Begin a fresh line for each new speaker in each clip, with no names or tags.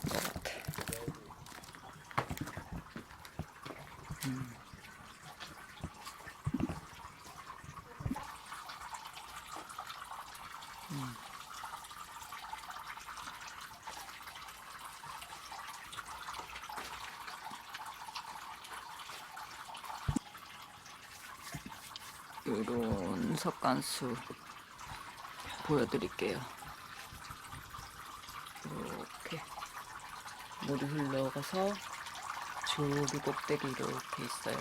될 것 같아. 이런 석간수 보여드릴게요. 이렇게. 물이 흘러가서 저기 꼭대기 이렇게 있어요.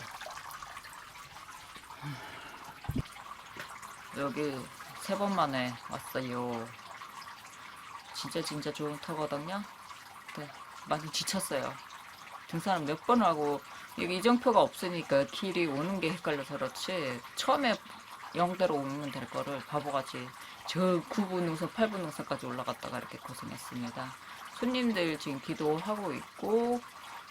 여기 세 번 만에 왔어요. 진짜 진짜 좋은 터거든요. 네, 많이 지쳤어요. 등산을 몇 번 하고 여기 이정표가 없으니까 길이 오는 게 헷갈려서 그렇지 처음에 영대로 오면 될 거를 바보같이 저 9분 능선 8분 능선까지 올라갔다가 이렇게 고생했습니다. 손님들 지금 기도하고 있고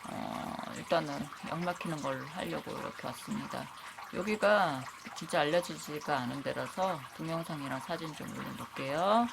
어, 일단은 약 막히는 걸 하려고 이렇게 왔습니다. 여기가 진짜 알려지지가 않은 데라서 동영상이랑 사진 좀 올려놓을게요.